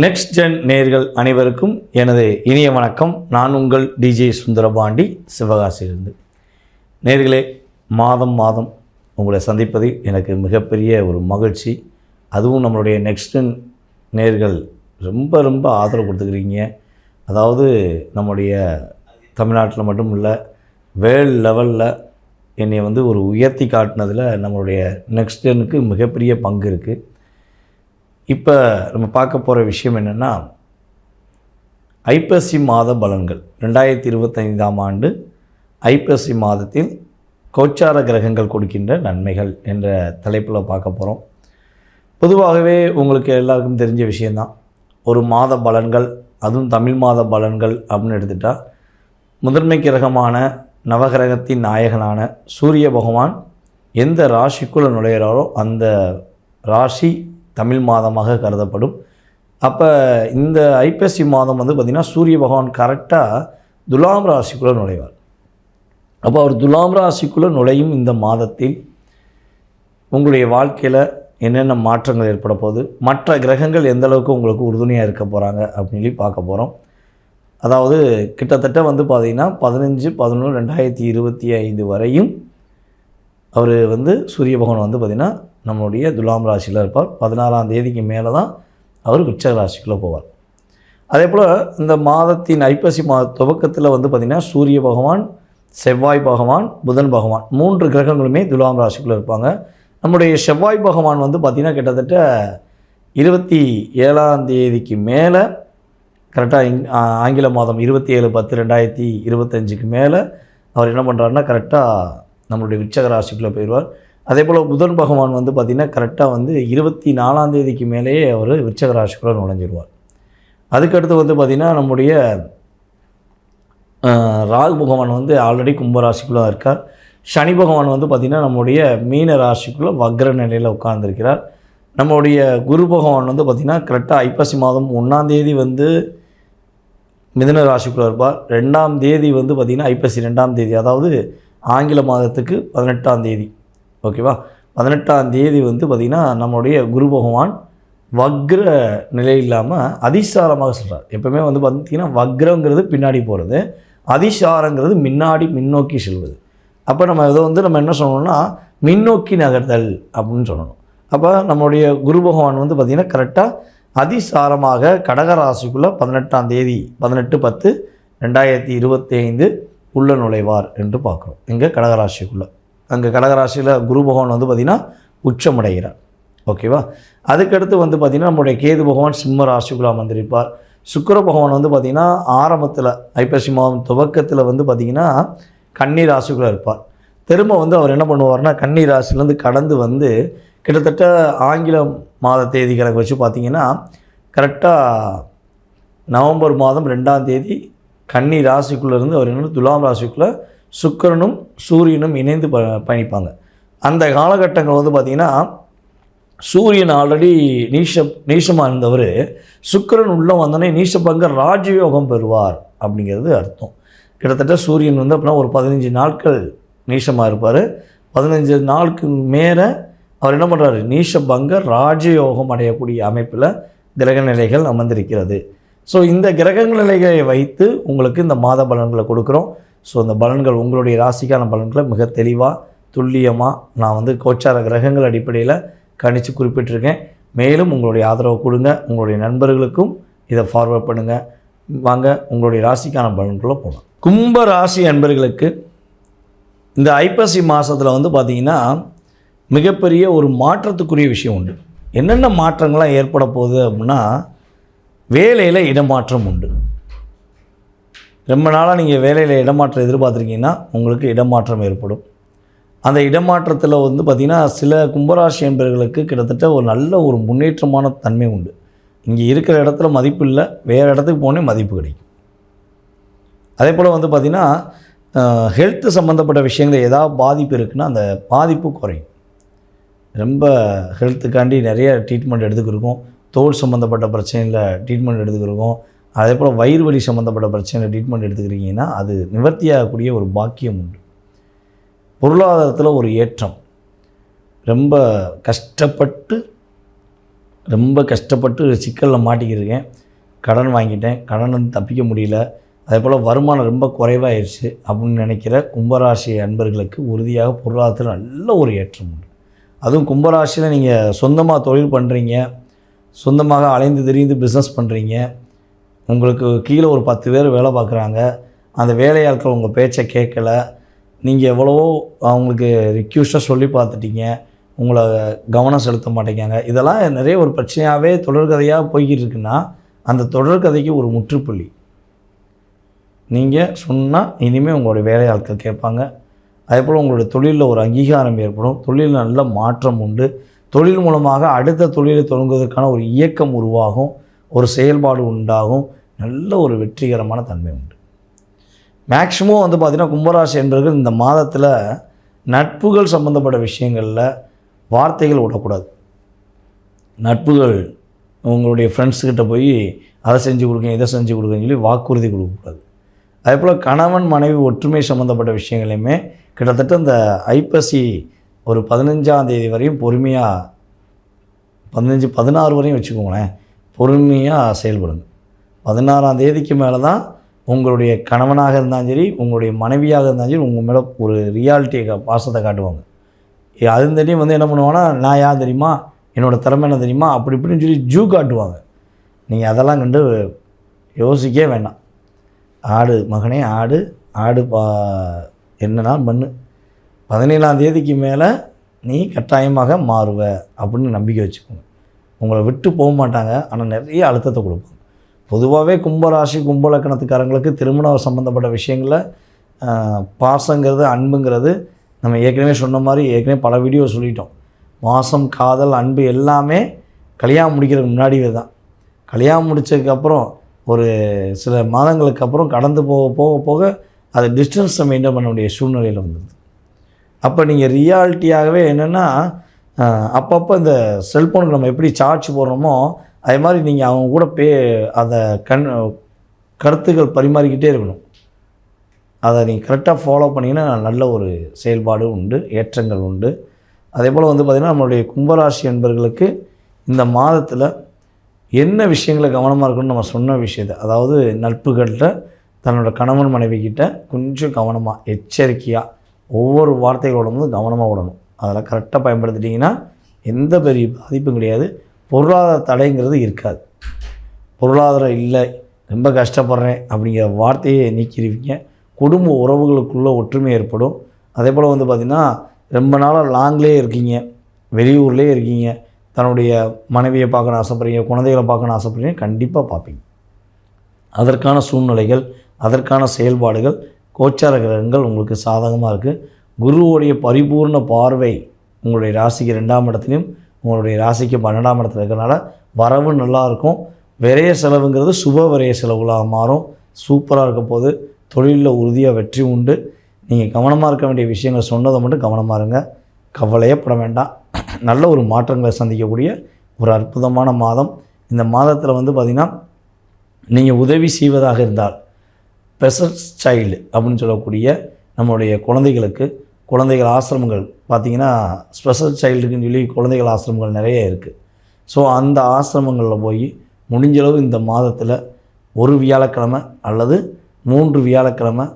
Next gen நேர்கள் அனைவருக்கும் எனது இனிய வணக்கம். நான் உங்கள் டிஜே சுந்தரபாண்டி சிவகாசியிலிருந்து. நேர்களே மாதம் மாதம் உங்களை சந்திப்பதில் எனக்கு மிகப்பெரிய ஒரு மகிழ்ச்சி. அதுவும் நம்மளுடைய நெக்ஸ்ட் ஜென் நேர்கள் ரொம்ப ரொம்ப ஆதரவு கொடுத்துக்கிறீங்க. அதாவது நம்முடைய தமிழ்நாட்டில் மட்டும் இல்லை வேர்ல்ட் லெவலில் என்னை வந்து ஒரு உயர்த்தி காட்டினதில் நம்மளுடைய நெக்ஸ்ட் ஜெனுக்கு மிகப்பெரிய பங்கு இருக்குது இப்போ நம்ம பார்க்க போகிற விஷயம் என்னென்னா ஐப்பசி மாத பலன்கள். ரெண்டாயிரத்தி இருபத்தைந்தாம் ஆண்டு ஐப்பசி மாதத்தில் கோச்சார கிரகங்கள் கொடுக்கின்ற நன்மைகள் என்ற தலைப்பில் பார்க்க போகிறோம் பொதுவாகவே உங்களுக்கு எல்லாருக்கும் தெரிஞ்ச விஷயந்தான் ஒரு மாத பலன்கள் அதுவும் தமிழ் மாத பலன்கள் அப்படின்னு எடுத்துட்டால் முதன்மை கிரகமான நவகிரகத்தின் நாயகனான சூரிய பகவான் எந்த ராசிக்குள்ளே நுழையிறாரோ அந்த ராசி தமிழ் மாதமாக கருதப்படும். அப்போ இந்த ஐப்பசி மாதம் வந்து பார்த்திங்கன்னா சூரிய பகவான் கரெக்டாக துலாம் ராசிக்குள்ளே நுழைவார். அப்போ அவர் துலாம் ராசிக்குள்ளே நுழையும் இந்த மாதத்தில் உங்களுடைய வாழ்க்கையில் என்னென்ன மாற்றங்கள் ஏற்பட போகுது மற்ற கிரகங்கள் எந்த அளவுக்கு உங்களுக்கு உறுதுணையாக இருக்க போகிறாங்க அப்படின்னு சொல்லி பார்க்க போகிறோம் அதாவது கிட்டத்தட்ட வந்து பார்த்திங்கன்னா பதினஞ்சு பதினொன்று ரெண்டாயிரத்தி இருபத்தி ஐந்து வரையும் அவர் வந்து சூரிய பகவான் வந்து பார்த்திங்கன்னா நம்மளுடைய துலாம் ராசியில் இருப்பார். பதினாறாம் தேதிக்கு மேலே தான் அவர் உச்ச ராசிக்குள்ளே போவார். அதே போல் இந்த மாதத்தின் ஐப்பசி மாத துவக்கத்தில் வந்து பார்த்திங்கன்னா சூரிய பகவான் செவ்வாய் பகவான் புதன் பகவான் மூன்று கிரகங்களுமே துலாம் ராசிக்குள்ளே இருப்பாங்க. நம்முடைய செவ்வாய் பகவான் வந்து பார்த்திங்கன்னா கிட்டத்தட்ட இருபத்தி ஏழாம் தேதிக்கு மேலே கரெக்டாக இங் ஆங்கில மாதம் இருபத்தி ஏழு பத்து ரெண்டாயிரத்தி இருபத்தஞ்சுக்கு மேலே அவர் என்ன பண்ணுறாருன்னா கரெக்டாக நம்மளுடைய விருச்சக ராசிக்குள்ளே போயிடுவார். அதே போல் புதன் பகவான் வந்து பார்த்திங்கன்னா கரெக்டாக வந்து இருபத்தி நாலாம் தேதிக்கு மேலேயே அவர் விருச்சக ராசிக்குள்ளே நுழைஞ்சிருவார். அதுக்கடுத்து வந்து பார்த்திங்கன்னா நம்முடைய ராகு பகவான் வந்து ஆல்ரெடி கும்பராசிக்குள்ளே இருக்கார். சனி பகவான் வந்து பார்த்திங்கன்னா நம்முடைய மீன ராசிக்குள்ளே வக்ர நிலையில் உட்கார்ந்துருக்கிறார். நம்முடைய குரு பகவான் வந்து பார்த்திங்கன்னா கரெக்டாக ஐப்பசி மாதம் ஒன்றாம் தேதி வந்து மிதுன ராசிக்குள்ளே இருப்பார். ரெண்டாம் தேதி வந்து பார்த்திங்கன்னா ஐப்பசி ரெண்டாம் தேதி அதாவது ஆங்கில மாதத்துக்கு பதினெட்டாம் தேதி. ஓகேவா? பதினெட்டாம் தேதி வந்து பார்த்திங்கன்னா நம்முடைய குரு பகவான் வக்ர நிலை இல்லாமல் அதிசாரமாக சொல்கிறார் எப்பவுமே வந்து பார்த்திங்கன்னா வக்ரங்கிறது பின்னாடி போகிறது அதிசாரங்கிறது முன்னாடி முன்னோக்கி செல்வது. அப்போ நம்ம இதை வந்து நம்ம என்ன சொல்லணும்னா மின்னோக்கி நகர்தல் அப்படின்னு சொல்லணும். அப்போ நம்மளுடைய குரு பகவான் வந்து பார்த்திங்கன்னா கரெக்டாக அதிசாரமாக கடகராசிக்குள்ளே பதினெட்டாம் தேதி பதினெட்டு பத்து ரெண்டாயிரத்தி இருபத்தி ஐந்து உள்ள நுழைவார் என்று பார்க்குறோம். இங்கே கடகராசிக்குள்ளே. அங்கே கடகராசியில் குரு பகவான் வந்து பார்த்திங்கன்னா உச்சமடைகிறார். ஓகேவா அதுக்கடுத்து வந்து பார்த்திங்கன்னா நம்முடைய கேது பகவான் சிம்ம ராசிக்குள்ளே அமர்ந்திருப்பார். சுக்கர பகவான் வந்து பார்த்திங்கன்னா ஆரம்பத்தில் ஐப்பசி மாதம் துவக்கத்தில் வந்து பார்த்திங்கன்னா கன்னி ராசிக்குள்ளே இருப்பார். திரும்ப வந்து அவர் என்ன பண்ணுவார்னா கன்னி ராசிலேருந்து கடந்து வந்து கிட்டத்தட்ட ஆங்கில மாத தேதி கணக்கு வச்சு பார்த்தீங்கன்னா கரெக்டாக நவம்பர் மாதம் ரெண்டாம் தேதி கன்னி ராசிக்குள்ளே இருந்து அவர் என்ன துலாம் ராசிக்குள்ளே சுக்கிரனும் சூரியனும் இணைந்து ப பயணிப்பாங்க. அந்த காலகட்டங்கள் வந்து பார்த்திங்கன்னா சூரியன் ஆல்ரெடி நீஷ நீஷமாக இருந்தவர். சுக்கிரன் உள்ளே வந்தோடனே நீஷப்பங்க ராஜயோகம் பெறுவார் அப்படிங்கிறது அர்த்தம். கிட்டத்தட்ட சூரியன் வந்து அப்படின்னா ஒரு பதினஞ்சு நாட்கள் நீஷமாக இருப்பார். பதினஞ்சு நாளுக்கு மேலே அவர் என்ன பண்ணுறாரு நீஷபங்க ராஜயோகம் அடையக்கூடிய அமைப்பில் கிரக நிலைகள் அமர்ந்திருக்கிறது. ஸோ இந்த கிரக நிலைகளை வைத்து உங்களுக்கு இந்த மாத பலன்களை கொடுக்குறோம். ஸோ இந்த பலன்கள் உங்களுடைய ராசிக்கான பலன்களை மிக தெளிவாக துல்லியமாக நான் வந்து கோச்சார கிரகங்கள் அடிப்படையில் கணித்து குறிப்பிட்டிருக்கேன். மேலும் உங்களுடைய ஆதரவை கொடுங்க. உங்களுடைய நண்பர்களுக்கும் இதை ஃபார்வர்ட் பண்ணுங்கள் வாங்க உங்களுடைய ராசிக்கான பலன்களை போகலாம் கும்ப ராசி அன்பர்களுக்கு இந்த ஐப்பசி மாதத்தில் வந்து பார்த்திங்கன்னா மிகப்பெரிய ஒரு மாற்றத்துக்குரிய விஷயம் உண்டு. என்னென்ன மாற்றங்கள்லாம் ஏற்பட போகுது அப்படின்னா வேலையில் இடமாற்றம் உண்டு. ரொம்ப நாளாக நீங்கள் வேலையில் இடமாற்றம் எதிர்பார்த்துருக்கீங்கன்னா உங்களுக்கு இடமாற்றம் ஏற்படும். அந்த இடமாற்றத்தில் வந்து பார்த்திங்கன்னா சில கும்பராசி என்பவர்களுக்கு கிட்டத்தட்ட ஒரு நல்ல ஒரு முன்னேற்றமான தன்மை உண்டு. இங்கே இருக்கிற இடத்துல மதிப்பு இல்லை வேறு இடத்துக்கு போனே மதிப்பு கிடைக்கும். அதே போல் வந்து பார்த்திங்கன்னா ஹெல்த்து சம்மந்தப்பட்ட விஷயங்கள் ஏதாவது பாதிப்பு இருக்குன்னா அந்த பாதிப்பு குறையும். ரொம்ப ஹெல்த்துக்காண்டி நிறைய ட்ரீட்மெண்ட் எடுத்துக்கிருக்கோம். தோல் சம்மந்தப்பட்ட பிரச்சனையில் ட்ரீட்மெண்ட் எடுத்துக்கிறோம் அதே போல் வயிறு வலி சம்மந்தப்பட்ட பிரச்சனையில் ட்ரீட்மெண்ட் எடுத்துக்கிறீங்கன்னா அது நிவர்த்தியாகக்கூடிய ஒரு பாக்கியம் உண்டு. பொருளாதாரத்தில் ஒரு ஏற்றம். ரொம்ப கஷ்டப்பட்டு ரொம்ப கஷ்டப்பட்டு சிக்கலில் மாட்டிக்கிருக்கேன். கடன் வாங்கிட்டேன். கடன் வந்து தப்பிக்க முடியல. அதே போல் வருமானம் ரொம்ப குறைவாயிருச்சு அப்படின்னு நினைக்கிற கும்பராசி அன்பர்களுக்கு உறுதியாக பொருளாதாரத்தில் நல்ல ஒரு ஏற்றம் உண்டு. அதுவும் கும்பராசியில் நீங்கள் சொந்தமாக தொழில் பண்ணுறீங்க சொந்தமாக அலைந்து திரிந்து பிஸ்னஸ் பண்ணுறீங்க உங்களுக்கு கீழே ஒரு பத்து பேர் வேலை பார்க்குறாங்க. அந்த வேலையாட்கள் உங்கள் பேச்சை கேட்கல. நீங்கள் எவ்வளவோ அவங்களுக்கு ரிக்யூஸ்டாக சொல்லி பார்த்துட்டீங்க. உங்களை கவனம் செலுத்த மாட்டேங்காங்க இதெல்லாம் நிறைய ஒரு பிரச்சனையாகவே தொடர்கதையாக போய்கிட்டு இருக்குன்னா அந்த தொடர்கதைக்கு ஒரு முற்றுப்புள்ளி. நீங்கள் சொன்னால் இனிமேல் உங்களுடைய வேலையாட்கள் கேட்பாங்க. அதே போல் உங்களுடைய தொழிலில் ஒரு அங்கீகாரம் ஏற்படும். தொழிலில் நல்ல மாற்றம் உண்டு. தொழில் மூலமாக அடுத்த தொழிலை தொடங்குவதற்கான ஒரு இயக்கம் உருவாகும் ஒரு செயல்பாடு உண்டாகும். நல்ல ஒரு வெற்றிகரமான தன்மை உண்டு. மேக்ஸிமம் வந்து பார்த்திங்கன்னா கும்பராசி என்பவர்கள் இந்த மாதத்தில் நட்புகள் சம்மந்தப்பட்ட விஷயங்களில் வார்த்தைகள் விடக்கூடாது. நட்புகள் உங்களுடைய ஃப்ரெண்ட்ஸுக்கிட்ட போய் அதை செஞ்சு கொடுங்க இதை செஞ்சு கொடுங்கன்னு சொல்லி வாக்குறுதி கொடுக்கக்கூடாது. அதே போல் கணவன் மனைவி ஒற்றுமை சம்மந்தப்பட்ட விஷயங்களையுமே கிட்டத்தட்ட இந்த ஐப்பசி ஒரு பதினஞ்சாம் தேதி வரையும் பொறுமையாக பதினஞ்சு பதினாறு வரையும் வச்சுக்கோங்களேன். பொறுமையாக செயல்படுங்க. பதினாறாம் தேதிக்கு மேலே தான் உங்களுடைய கணவனாக இருந்தாலும் சரி உங்களுடைய மனைவியாக இருந்தாலும் சரி உங்கள் மேலே ஒரு ரியாலிட்டியை பாசத்தை காட்டுவாங்க. ஏ, தெரியும் வந்து என்ன பண்ணுவாங்கன்னா நான் யார் தெரியுமா? என்னோடய திறமை என்ன தெரியுமா? அப்படி இப்படின்னு சொல்லி ஜூ காட்டுவாங்க. நீங்கள் அதெல்லாம் கண்டு யோசிக்கவே வேண்டாம். ஆடு மகனே ஆடு ஆடு பா என்னன்னா மண்ணு? பதினேழாம் தேதிக்கு மேலே நீ கட்டாயமாக மாறுவ அப்படின்னு நம்பிக்கை வச்சுக்கோங்க. உங்களை விட்டு போக மாட்டாங்க ஆனால் நிறைய அழுத்தத்தை கொடுப்பாங்க. பொதுவாகவே கும்பராசி கும்பலக்கணத்துக்காரங்களுக்கு திருமணம் சம்மந்தப்பட்ட விஷயங்களில் பாசங்கிறது அன்புங்கிறது நம்ம ஏற்கனவே சொன்ன மாதிரி ஏற்கனவே பல வீடியோ சொல்லிட்டோம். மாசம் காதல் அன்பு எல்லாமே கல்யாணம் முடிக்கிறதுக்கு முன்னாடியே தான். கல்யாணம் முடிச்சதுக்கப்புறம் ஒரு சில மாதங்களுக்கு அப்புறம் கடந்து போக போக போக அது டிஸ்டன்ஸை மெயின்டைன் பண்ண வேண்டிய சூழ்நிலையில் வந்துடுது அப்போ நீங்கள் ரியாலிட்டியாகவே என்னென்னா அப்பப்போ இந்த செல்ஃபோனுக்கு நம்ம எப்படி சார்ஜ் போடுறோமோ அதே மாதிரி நீங்கள் அவங்க கூட பே அதை கண் கருத்துக்கள் பரிமாறிக்கிட்டே இருக்கணும். அதை நீங்கள் கரெக்டாக ஃபாலோ பண்ணிங்கன்னா நல்ல ஒரு செயல்பாடு உண்டு ஏற்றங்கள் உண்டு. அதே போல் வந்து பார்த்திங்கன்னா நம்மளுடைய கும்பராசி என்பர்களுக்கு இந்த மாதத்தில் என்ன விஷயங்களை கவனமாக இருக்குன்னு நம்ம சொன்ன விஷயத்தை அதாவது நட்புகள்கிட்ட தன்னோட கணவன் மனைவி கிட்ட கொஞ்சம் கவனமாக எச்சரிக்கையாக ஒவ்வொரு வார்த்தைகளோட வந்து கவனமாக விடணும் அதெல்லாம் கரெக்டாக பயன்படுத்திட்டிங்கன்னா எந்த பெரிய பாதிப்பும் கிடையாது. பொருளாதார தடைங்கிறது இருக்காது. பொருளாதாரம் இல்லை ரொம்ப கஷ்டப்படுறேன் அப்படிங்கிற வார்த்தையை நீக்கிடுவீங்க குடும்ப உறவுகளுக்குள்ளே ஒற்றுமை ஏற்படும். அதே போல் வந்து பார்த்திங்கன்னா ரொம்ப நாளாக லாங்லேயே இருக்கீங்க வெளியூர்லேயே இருக்கீங்க. தன்னுடைய மனைவியை பார்க்கணும் ஆசைப்பட்றீங்க குழந்தைகளை பார்க்கணும் ஆசைப்பட்றீங்க கண்டிப்பாக பார்ப்பீங்க. அதற்கான சூழ்நிலைகள் அதற்கான செயல்பாடுகள் கோச்சார கிரகங்கள் உங்களுக்கு சாதகமாக இருக்குது குருவோடைய பரிபூர்ண பார்வை உங்களுடைய ராசிக்கு ரெண்டாம் இடத்துலையும் உங்களுடைய ராசிக்கு பன்னெண்டாம் இடத்துல இருக்கிறனால வரவு நல்லாயிருக்கும் விரைய செலவுங்கிறது சுப விரைய செலவுகளாக மாறும். சூப்பராக இருக்க போது தொழிலில் உறுதியாக வெற்றி உண்டு. நீங்கள் கவனமாக இருக்க வேண்டிய விஷயங்கள் சொன்னதை மட்டும் கவனமாக இருங்க. கவலையப்பட வேண்டாம். நல்ல ஒரு மாற்றங்களை சந்திக்கக்கூடிய ஒரு அற்புதமான மாதம். இந்த மாதத்தில் வந்து பார்த்திங்கன்னா நீங்கள் உதவி செய்வதாக இருந்தால் ஸ்பெஷல் சைல்டு அப்படின்னு சொல்லக்கூடிய நம்மளுடைய குழந்தைகளுக்கு குழந்தைகள் ஆசிரமங்கள் பார்த்திங்கன்னா ஸ்பெஷல் சைல்டுக்குன்னு சொல்லி குழந்தைகள் ஆசிரமங்கள் நிறைய இருக்குது ஸோ அந்த ஆசிரமங்களில் போய் முடிஞ்சளவு இந்த மாதத்தில் ஒரு வியாழக்கிழமை அல்லது மூன்று வியாழக்கிழமை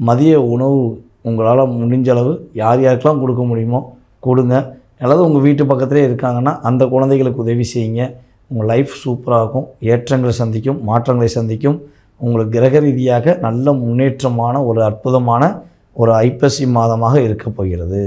மதிய உணவு உங்களால் முடிஞ்சளவு யார் யாருக்கெல்லாம் கொடுக்க முடியுமோ கொடுங்க. அல்லது உங்கள் வீட்டு பக்கத்துலேயே இருக்காங்கன்னா அந்த குழந்தைகளுக்கு உதவி செய்யுங்க. உங்கள் லைஃப் சூப்பராக இருக்கும். ஏற்றங்களை சந்திக்கும் மாற்றங்களை சந்திக்கும். உங்களுக்கு கிரக ரீதியாக நல்ல முன்னேற்றமான ஒரு அற்புதமான ஒரு ஐப்பசி மாதமாக இருக்கப் போகிறது.